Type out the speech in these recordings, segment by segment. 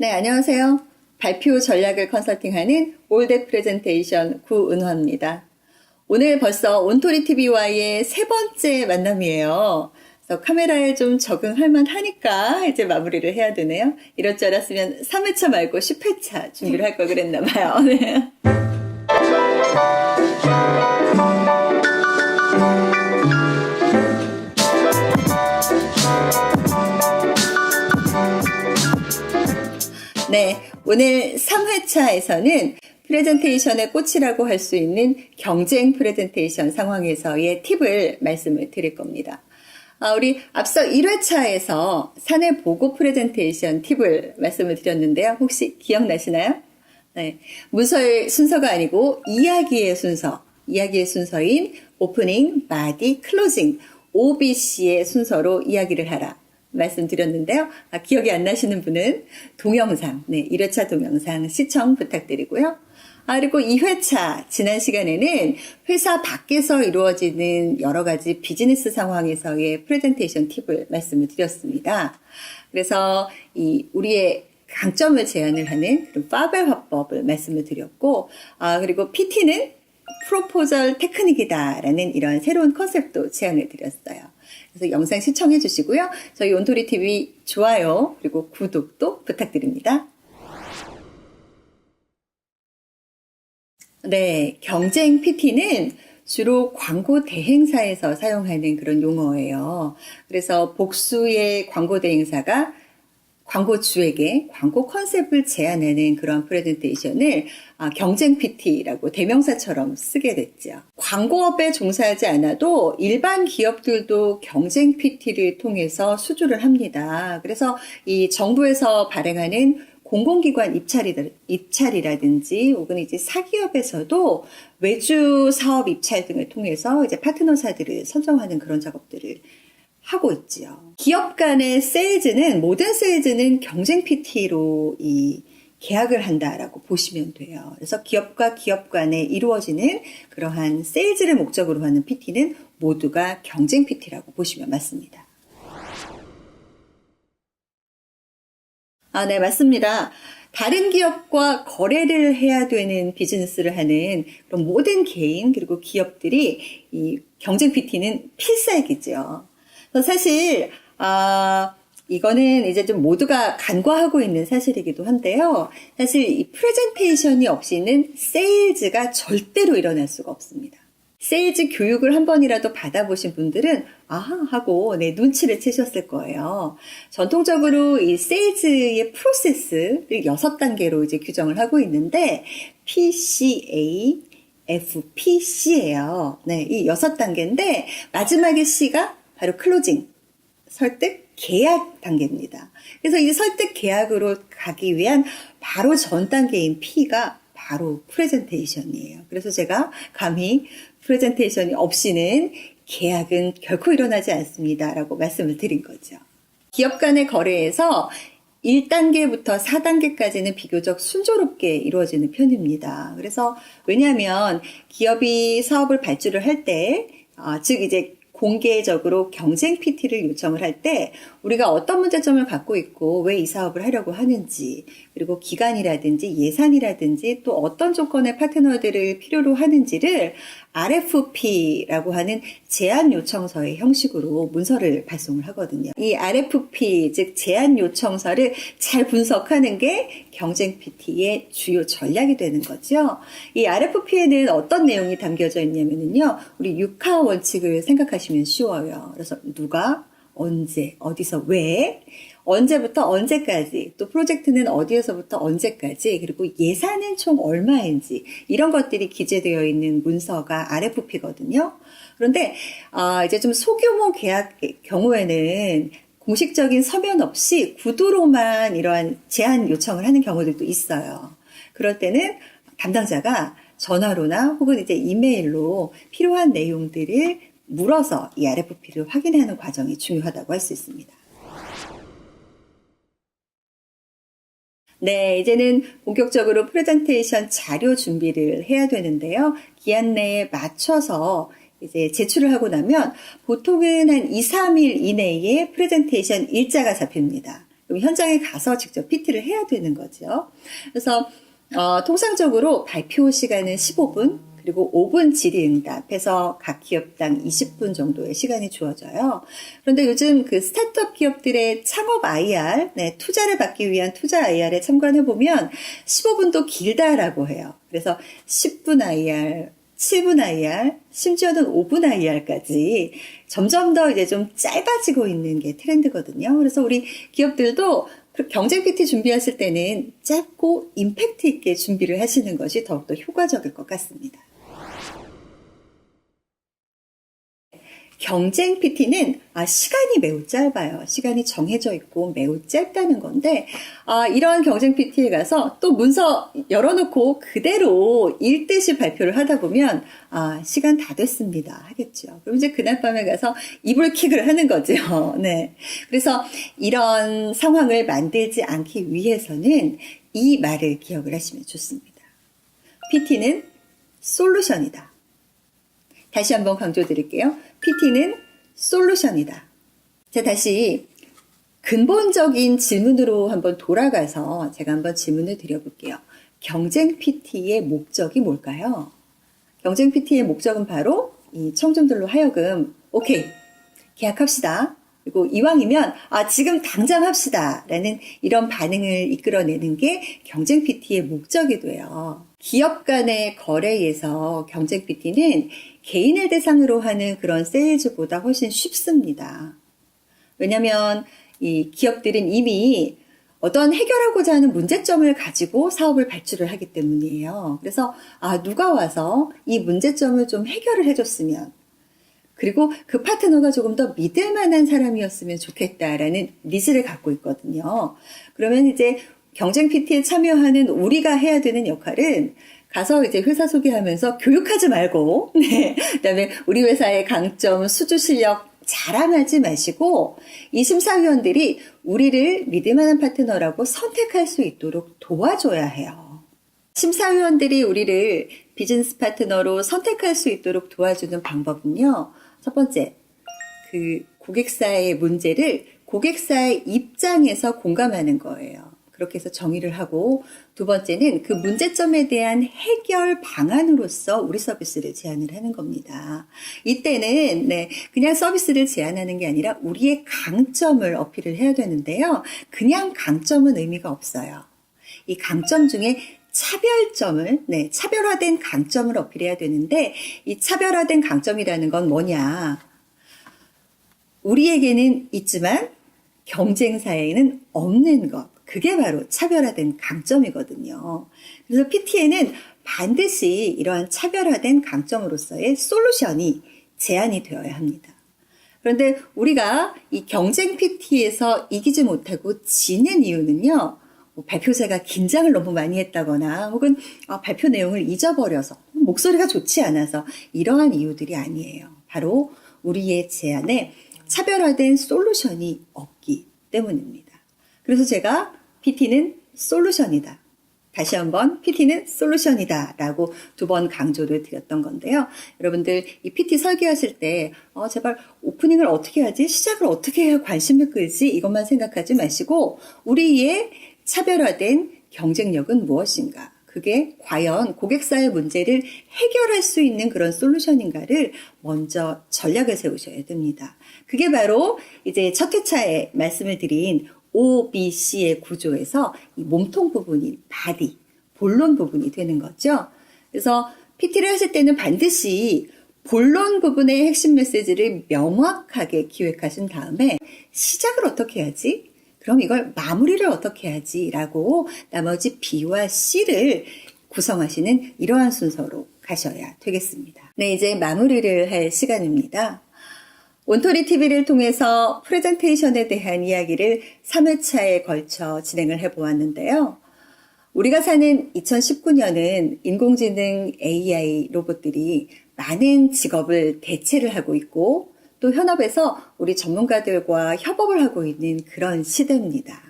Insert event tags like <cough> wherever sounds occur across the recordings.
네, 안녕하세요. 발표 전략을 컨설팅하는 올댓 프레젠테이션 구은화입니다. 오늘 벌써 온토리 TV와의 세 번째 만남이에요. 그래서 카메라에 좀 적응할 만하니까 이제 마무리를 해야 되네요. 이럴 줄 알았으면 3회차 말고 10회차 준비를 할 걸 그랬나 봐요. <laughs> 네. 오늘 3회차에서는 프레젠테이션의 꽃이라고 할 수 있는 경쟁 프레젠테이션 상황에서의 팁을 말씀을 드릴 겁니다. 아, 우리 앞서 1회차에서 사내 보고 프레젠테이션 팁을 말씀을 드렸는데요. 혹시 기억나시나요? 네. 문서의 순서가 아니고 이야기의 순서, 이야기의 순서인 오프닝, 바디, 클로징, OBC의 순서로 이야기를 하라. 말씀드렸는데요. 아, 기억이 안 나시는 분은 동영상, 네, 1회차 동영상 시청 부탁드리고요. 아, 그리고 2회차, 지난 시간에는 회사 밖에서 이루어지는 여러 가지 비즈니스 상황에서의 프레젠테이션 팁을 말씀을 드렸습니다. 그래서 이 우리의 강점을 제안을 하는 그런 파벨 화법을 말씀을 드렸고, 아, 그리고 PT는 프로포절 테크닉이다라는 이런 새로운 컨셉도 제안을 드렸어요. 그래서 영상 시청해 주시고요. 저희 온토리 TV 좋아요 그리고 구독도 부탁드립니다. 네, 경쟁 PT는 주로 광고 대행사에서 사용하는 그런 용어예요. 그래서 복수의 광고 대행사가 광고주에게 광고 컨셉을 제안하는 그런 프레젠테이션을 아, 경쟁 PT라고 대명사처럼 쓰게 됐죠. 광고업에 종사하지 않아도 일반 기업들도 경쟁 PT를 통해서 수주를 합니다. 그래서 이 정부에서 발행하는 공공기관 입찰이라, 입찰이라든지 혹은 이제 사기업에서도 외주 사업 입찰 등을 통해서 이제 파트너사들을 선정하는 그런 작업들을 하고 있지요. 기업 간의 세일즈는 모든 세일즈는 경쟁 PT로 이 계약을 한다라고 보시면 돼요. 그래서 기업과 기업 간에 이루어지는 그러한 세일즈를 목적으로 하는 PT는 모두가 경쟁 PT라고 보시면 맞습니다. 아, 네, 맞습니다. 다른 기업과 거래를 해야 되는 비즈니스를 하는 그런 모든 개인 그리고 기업들이 이 경쟁 PT는 필살기죠. 사실 아 이거는 이제 좀 모두가 간과하고 있는 사실이기도 한데요. 사실 이 프레젠테이션이 없이는 세일즈가 절대로 일어날 수가 없습니다. 세일즈 교육을 한 번이라도 받아보신 분들은 아하 하고 네, 눈치를 채셨을 거예요. 전통적으로 이 세일즈의 프로세스를 여섯 단계로 이제 규정을 하고 있는데 PCA, FPC예요. 네, 이 여섯 단계인데 마지막에 C가 바로 클로징, 설득, 계약 단계입니다. 그래서 이 설득 계약으로 가기 위한 바로 전 단계인 P가 바로 프레젠테이션이에요. 그래서 제가 감히 프레젠테이션이 없이는 계약은 결코 일어나지 않습니다. 라고 말씀을 드린 거죠. 기업 간의 거래에서 1단계부터 4단계까지는 비교적 순조롭게 이루어지는 편입니다. 그래서 왜냐하면 기업이 사업을 발주를 할 때, 어, 즉 이제 공개적으로 경쟁 PT를 요청을 할 때 우리가 어떤 문제점을 갖고 있고 왜 이 사업을 하려고 하는지 그리고 기간이라든지 예산이라든지 또 어떤 조건의 파트너들을 필요로 하는지를 RFP라고 하는 제안 요청서의 형식으로 문서를 발송을 하거든요. 이 RFP 즉 제안 요청서를 잘 분석하는 게 경쟁 PT의 주요 전략이 되는 거죠. 이 RFP에는 어떤 내용이 담겨져 있냐면요. 우리 육하 원칙을 생각하시면 쉬워요. 그래서 누가 언제, 어디서, 왜, 언제부터 언제까지, 또 프로젝트는 어디에서부터 언제까지, 그리고 예산은 총 얼마인지, 이런 것들이 기재되어 있는 문서가 RFP거든요. 그런데, 아, 이제 좀 소규모 계약 경우에는 공식적인 서면 없이 구두로만 이러한 제안 요청을 하는 경우들도 있어요. 그럴 때는 담당자가 전화로나 혹은 이제 이메일로 필요한 내용들을 물어서 이 RFP를 확인하는 과정이 중요하다고 할 수 있습니다. 네, 이제는 본격적으로 프레젠테이션 자료 준비를 해야 되는데요. 기한 내에 맞춰서 이제 제출을 하고 나면 보통은 한 2, 3일 이내에 프레젠테이션 일자가 잡힙니다. 그럼 현장에 가서 직접 PT를 해야 되는 거죠. 그래서 어, 통상적으로 발표 시간은 15분, 그리고 5분 질의응답해서 각 기업당 20분 정도의 시간이 주어져요. 그런데 요즘 그 스타트업 기업들의 창업 IR, 네, 투자를 받기 위한 투자 IR에 참관해 보면 15분도 길다라고 해요. 그래서 10분 IR, 7분 IR, 심지어는 5분 IR까지 점점 더 이제 좀 짧아지고 있는 게 트렌드거든요. 그래서 우리 기업들도 그 경쟁 PT 준비하실 때는 짧고 임팩트 있게 준비를 하시는 것이 더욱더 효과적일 것 같습니다. 경쟁 PT는 아, 시간이 매우 짧아요. 시간이 정해져 있고 매우 짧다는 건데 아, 이러한 경쟁 PT에 가서 또 문서 열어놓고 그대로 읽듯이 발표를 하다 보면 아, 시간 다 됐습니다 하겠죠. 그럼 이제 그날 밤에 가서 이불킥을 하는 거죠. <laughs> 네. 그래서 이런 상황을 만들지 않기 위해서는 이 말을 기억을 하시면 좋습니다. PT는 솔루션이다. 다시 한번 강조드릴게요. PT는 솔루션이다. 자, 다시 근본적인 질문으로 한번 돌아가서 제가 한번 질문을 드려볼게요. 경쟁 PT의 목적이 뭘까요? 경쟁 PT의 목적은 바로 이 청중들로 하여금, 오케이, 계약합시다. 그리고 이왕이면, 아, 지금 당장 합시다. 라는 이런 반응을 이끌어내는 게 경쟁 PT의 목적이 돼요. 기업 간의 거래에서 경쟁 PT는 개인을 대상으로 하는 그런 세일즈보다 훨씬 쉽습니다. 왜냐하면 이 기업들은 이미 어떤 해결하고자 하는 문제점을 가지고 사업을 발주를 하기 때문이에요. 그래서 아 누가 와서 이 문제점을 좀 해결을 해줬으면 그리고 그 파트너가 조금 더 믿을 만한 사람이었으면 좋겠다라는 니즈를 갖고 있거든요. 그러면 이제 경쟁 PT에 참여하는 우리가 해야 되는 역할은 가서 이제 회사 소개하면서 교육하지 말고, <laughs> 네. 그 다음에 우리 회사의 강점, 수주 실력 자랑하지 마시고, 이 심사위원들이 우리를 믿을 만한 파트너라고 선택할 수 있도록 도와줘야 해요. 심사위원들이 우리를 비즈니스 파트너로 선택할 수 있도록 도와주는 방법은요. 첫 번째, 그 고객사의 문제를 고객사의 입장에서 공감하는 거예요. 그렇게 해서 정의를 하고 두 번째는 그 문제점에 대한 해결 방안으로서 우리 서비스를 제안을 하는 겁니다. 이때는 네, 그냥 서비스를 제안하는 게 아니라 우리의 강점을 어필을 해야 되는데요. 그냥 강점은 의미가 없어요. 이 강점 중에 차별점을, 네, 차별화된 강점을 어필해야 되는데, 이 차별화된 강점이라는 건 뭐냐? 우리에게는 있지만 경쟁사에는 없는 것. 그게 바로 차별화된 강점이거든요. 그래서 PT에는 반드시 이러한 차별화된 강점으로서의 솔루션이 제안이 되어야 합니다. 그런데 우리가 이 경쟁 PT에서 이기지 못하고 지는 이유는요, 뭐 발표자가 긴장을 너무 많이 했다거나 혹은 아, 발표 내용을 잊어버려서 목소리가 좋지 않아서 이러한 이유들이 아니에요. 바로 우리의 제안에 차별화된 솔루션이 없기 때문입니다. 그래서 제가 PT는 솔루션이다. 다시 한번 PT는 솔루션이다 라고 두 번 강조를 드렸던 건데요. 여러분들 이 PT 설계하실 때 어, 제발 오프닝을 어떻게 하지? 시작을 어떻게 해야 관심을 끌지? 이것만 생각하지 마시고 우리의 차별화된 경쟁력은 무엇인가? 그게 과연 고객사의 문제를 해결할 수 있는 그런 솔루션인가를 먼저 전략을 세우셔야 됩니다. 그게 바로 이제 첫 회차에 말씀을 드린 O, B, C의 구조에서 이 몸통 부분이 바디, 본론 부분이 되는 거죠. 그래서 PT를 하실 때는 반드시 본론 부분의 핵심 메시지를 명확하게 기획하신 다음에 시작을 어떻게 하지? 그럼 이걸 마무리를 어떻게 하지? 라고 나머지 B와 C를 구성하시는 이러한 순서로 가셔야 되겠습니다. 네, 이제 마무리를 할 시간입니다. 온토리 TV를 통해서 프레젠테이션에 대한 이야기를 3회차에 걸쳐 진행을 해보았는데요. 우리가 사는 2019년은 인공지능 AI 로봇들이 많은 직업을 대체를 하고 있고 또 현업에서 우리 전문가들과 협업을 하고 있는 그런 시대입니다.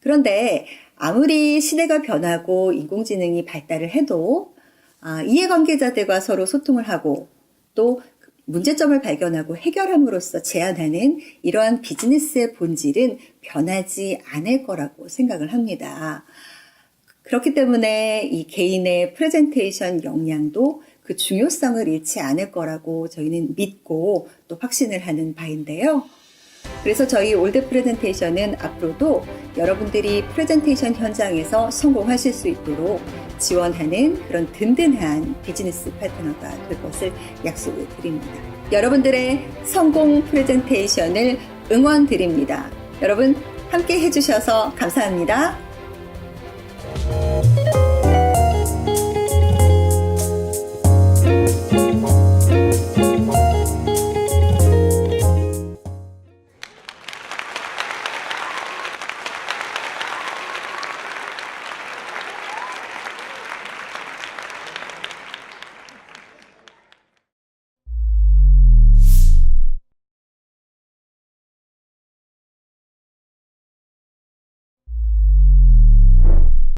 그런데 아무리 시대가 변하고 인공지능이 발달을 해도 아, 이해관계자들과 서로 소통을 하고 또 문제점을 발견하고 해결함으로써 제안하는 이러한 비즈니스의 본질은 변하지 않을 거라고 생각을 합니다. 그렇기 때문에 이 개인의 프레젠테이션 역량도 그 중요성을 잃지 않을 거라고 저희는 믿고 또 확신을 하는 바인데요. 그래서 저희 올드 프레젠테이션은 앞으로도 여러분들이 프레젠테이션 현장에서 성공하실 수 있도록 지원하는 그런 든든한 비즈니스 파트너가 될 것을 약속을 드립니다. 여러분들의 성공 프레젠테이션을 응원드립니다. 여러분 함께 해주셔서 감사합니다.